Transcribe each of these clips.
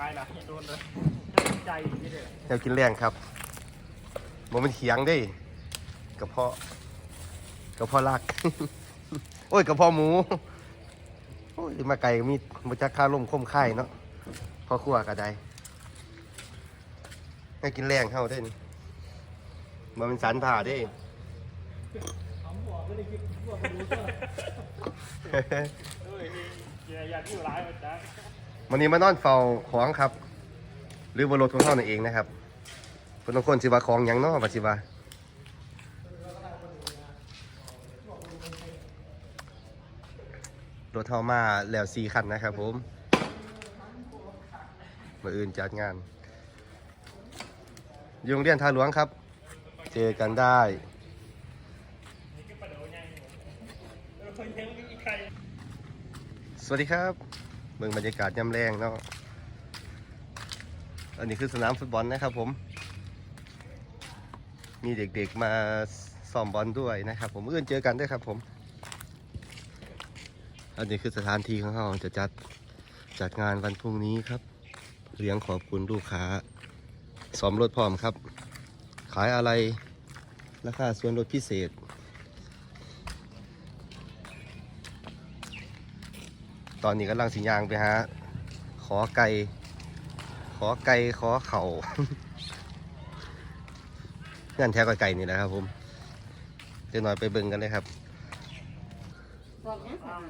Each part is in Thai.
ลายล่ะโดนเลยใจนี่เลยแนวกินแรงครับบ่เป็นเขียงเด้กระเพาะกระเพาะลัก โอ้ยกระเพาะหมู โอ้ยมาไก่ก็มีมาจักข้าวล่มคมไข่เนาะพ่อครัวก็ได้ให้กินแรงเข้าได้นี่มันเป็นสันผ่าเด้เอาหัวไม่ได้กินหัวไปดูเถอะเฮ้ยเกียร์อยากอยู่ร้ายมันจ้า วันนี้มานอนเฝ้าของครับ หรือบนรถของเขานั่นเองนะครับคนบางคนสิว่าของหยังเนาะว่าสิว่ารถเฮามาแล้วสี่คันนะครับผมมาอื่นจัดงานยู่โรงเรียนทาหลวงครับ เจอกันได้ สวัสดีครับ เมืองบรรยากาศย่ำแรงเนาะ อันนี้คือสนามฟุตบอลนะครับผม มีเด็กๆมาซ้อมบอลด้วยนะครับ ผมเอื้อนเจอกันด้วยครับผม อันนี้คือสถานที่ของเขาจะจัดจัดงานวันพรุ่งนี้ครับ เลี้ยงขอบคุณลูกค้าซ้อมรถพร้อมครับ ขายอะไรราคาส่วนลดพิเศษ ตอนนี้กำลังสิยางไปฮะขอไก่ ขอไก่ ขอเข่างานแท้ก็ไก่นี่แหละครับผมเดี๋ยวหน่อยไปเบิ่งกันเลยครับบอกยังสั่ง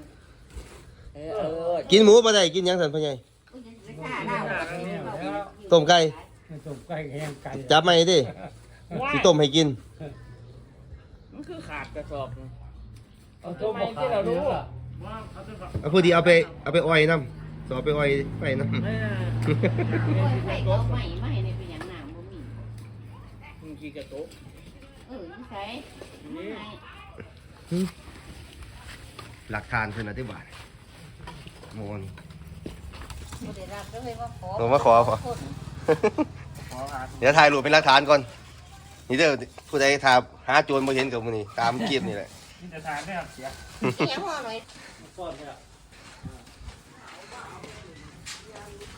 เออเออกินหมูปะได้กินหยังสันพ่อใหญ่กูจะไปฆ่าเราต้มไก่ต้มไก่แห้งไก่จับไม่ดิสิต้มให้กินมันคือขาดกระสอบเอาต้มที่เรารู้อะ ว่าเขาจะแบบเอาพูดดีเอาไปเอาไปอ้อยน้ำสอไปอ้อยไปน้ำไม่ใส่เอาใหม่มาให้ในเป็นอย่างหนามบ่มี มึงขี่กระโต๊ะเออใส่ไม่ให้หลักฐานเพื่อนนะที่บ้านโมน บ่ได้รับเลยว่าขอผมาขอขอ คนขอหาเดี๋ยวถ่ายรูปเป็นหลักฐานก่อน นี่เด้อผู้ใดถามหาโจรมาเห็นกับมือนี่ตามคลิปนี่แหละ ที่จะทานได้ครับเสียเสียหัวหน่อยก้อนเนี่ย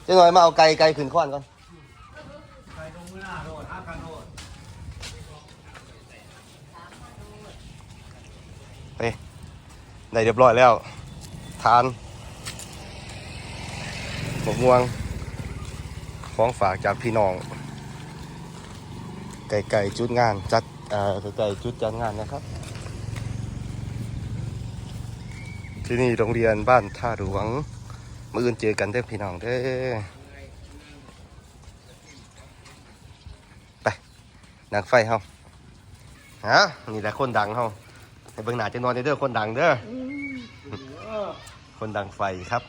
เจ้าหน่อยมาเอาไก่ไก่ขึ้นข้อนก่อนใครตรงมือหน้าโดดห้าคันโดดไปได้เรียบร้อยแล้ว ทานหมกม่วงของฝากจากพี่น้องไก่ไก่จุดงานจัดอ่าไก่ไก่จุดจัดงานนะครับ ที่นี่โรงเรียนบ้านท่าหลวงมื่ออื่นเจอกันเด้อพี่น้องเด้อไปนางไฟเฮาฮะนี่แหละคนดังเฮาให้เบิ่งหน้าจะนอนเด้อคนดังเด้อคนดังไฟครับ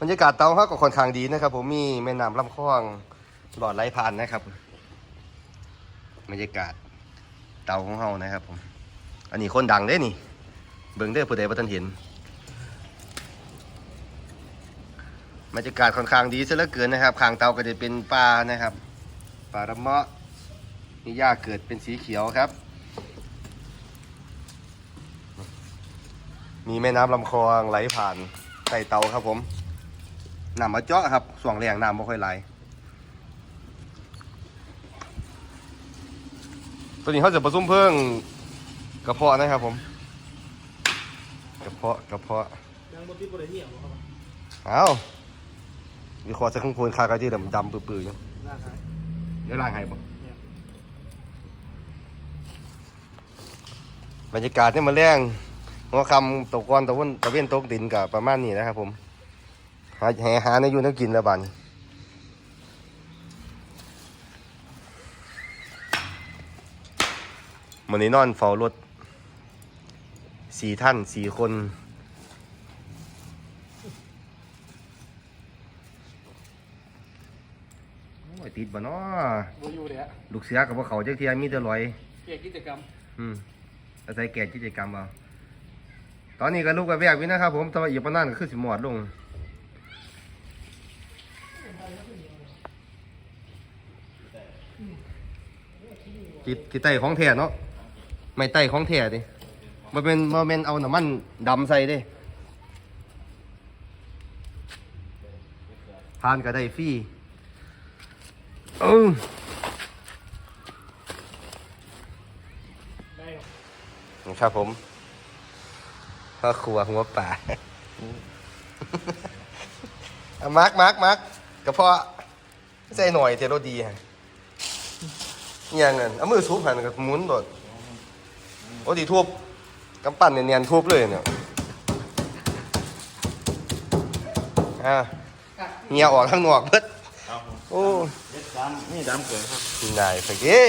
บรรยากาศเตาเขาก็ค่อนข้างดีนะครับ ผมมีแม่น้ำลำคลองหลอดไหลผ่านนะครับบรรยากาศเตาของเฮานะครับผมอันนี้คนดังเด้นี่ เบิ่งเด้อผู้ใดบ่ทันเห็นบรรยากาศค่อนข้างดีซะเหลือเกินนะครับข้างเตาก็จะเป็นป่านะครับป่าระเมาะมีหญ้าเกิดเป็นสีเขียวครับ มีแม่น้ำลำคลองไหลผ่านใส่เตาครับผมน้ำมาเจาะครับส่วงแรงน้ำไม่ค่อยไหลตัวนี้เขาจะผสมเพิ่งกระเพาะนะครับผมาะกระเพาะยังบนที่บริเวณเนี่ยครับเอาวิเคราะห์สักข้างโคนคากระที่ดำดำปื้อๆอยู่หน้าขายเดี๋ยวล่างให้บ่บรรยากาศเนี่ยมาแรงหัวคำตกก้อนตะวันตะเวนตกดินกับประมาณนี้นะครับผมหาแหหาในอยู่นักกินแล้วบัดนมันนี้นอนเฝ้ารถ สี่ท่านสี่คน โอ้ยติดบ่เนาะบูอยู่เนี่ยลูกเสือกับพวกเขาเจ้าเทียมีแต่ลอยเกี่ยกิจกรรมอืมอาศัยแก่กิจกรรมเอาตอนนี้ก็ลูกกับแวกวินะครับผมแต่ว่าอีกประมาณก็คือสิหมอดลงกิกิไตของแท้เนาะไม่ไตของแท้ดิ มันเป็นมันเป็นเอาน้ำมันดำใส่เดิทานก็ได้ฟรีเออครับผมพ่อครัวหัวป่าอามาร์กมาร์กมาร์กกระเพาะใส่หน่อยเทโรดีฮะอิหยังเงินเอามือทุบหันกับหมุนโดดโอ้ดีทุบ กำปั้นเนียนๆทุบเลยเนี่ยอ่าเหี่ยออกข้างนอกเบิดครับโอ้เล็ดดำนี่ดำเกินครับนายไปเก้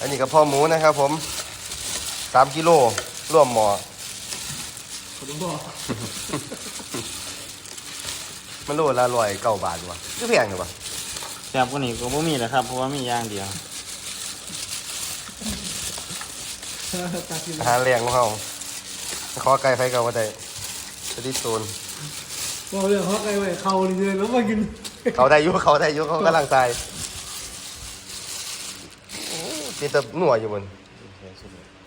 อันนี้กับพ่อหมูนะครับผมสามกิโลร่วมหมอผมบอกมันโลละร้อยเก้าบาทวะก็แพงอยู่วะแซ่บกว่านี้ก็บ่มีแล้วครับ เพราะว่ามีอย่างเดียวอาหารแรงของเขาขอไก่ไฟเก่าว่าได้สติโซนบอกเรื่องเขาไอ้ไว้เขาเลยแล้วมากินเขาได้อยุเขาได้อยุเขากำลังตายโอ้ตีแตะหนัวอยู่บน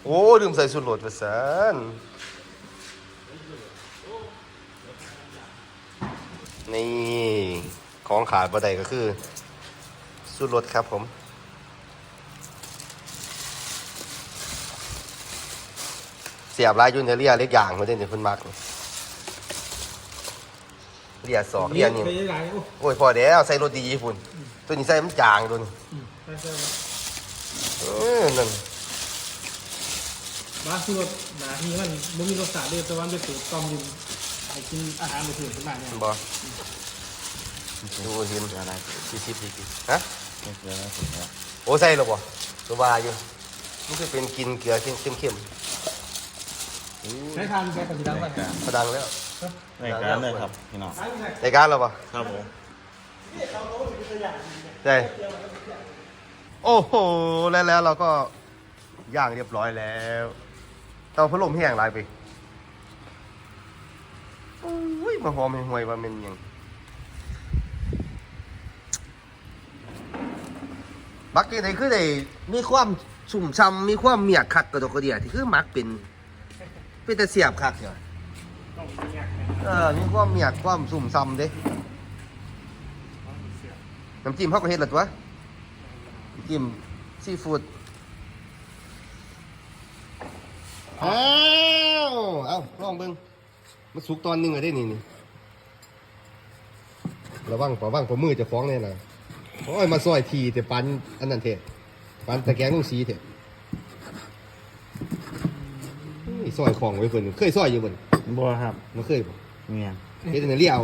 โอ้ดื่มใส่สุดโหลดประสานนี่ ของขาดบ่ได้ก็คือ สุดรสครับผมเสียบลายอยุนเทเลียเล็กอย่างมาเด่นเพิ่นมักนี่เลียสอกเลียนี่ไปยังไงโอ้โอ้ยพอแล้วใส่รสดีญี่ปุ่นตัวนี้ใส่มันจางตัวนี้ไปใช่ไหมเออนั่นบ้านที่รถหนาทีมันมันมีรสชาติเดียวแต่ว่ามันเป็นสูตรต้มยินให้กินอาหารไปถึงขึ้นมาเนี่ยบอดูเห็นอะไรสี่สิบสี่สิบฮะ เล็ดเกินแล้วสุดแล้วโอ้ใส่หรอบ่ตัววาอยู่มันคือเป็นกินเกลือเข้มเข้มเข้มใช้ทานแค่ปฏิดังไปพอดังแล้วรายการเลยครับพี่น้องในการเราปะครับผมใช่โอ้โหแล้วแล้วเราก็ย่างเรียบร้อยแล้วเตาพัดลมแห้งหลายไปโอ้ยมาหอมห่วยๆว่าเป็นหยัง มักที่ไหนคือได้มีความสุ่มช่ำมีความเมียกคักกระดกกระเดียที่คือมักเป็น เป็นแต่เสียบคักเหรอต้องมีอย่างเออมีความเมียกความสุ่มช่ำเด้น้ำจิ้มเขาก็เฮ็ดและตัวน้ำจิ้มซีฟู้ดอ้าวเอาลองเบิ่งมันสุกตอนหนึงอะได้นี่นี่ระวังระวังผมมือจะฟ้องแน่นะ โอ้ยมาซอยทีแต่ปันอันนั้นเถอะปันตะแกรงลุงสีเถอะอุ้ยซอยของไว้เพิ่นเคยซอยอยู่เพิ่นบัวครับมันเคยบ่เมียงเฮ็ดอันนั้นเลี้ยว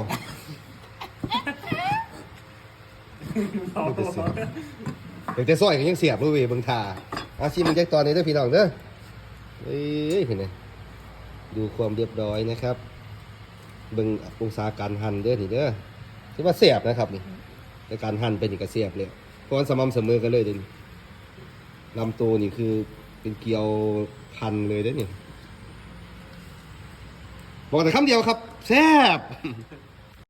เดี๋ยวแต่ซอยก็ยังเสียบเลยเว้ยเบิ่งท่าอาชิมมันจักตอนนี้เด้อพี่น้องเด้อเอ้ยเห็นไหมดูความเรียบร้อยนะครับเบิ่งองศาการหั่นเด้อนี่เด้อถือว่าเสียบนะครับนี่ ในการหั่นเป็นอีกกระเสียบเลยเพราะมันสม่ำเสมอกันเลยเดนลำตัวนี่คือเป็นเกลียวพันเลยเด้อนี่บอกแต่คำเดียวครับแซ่บ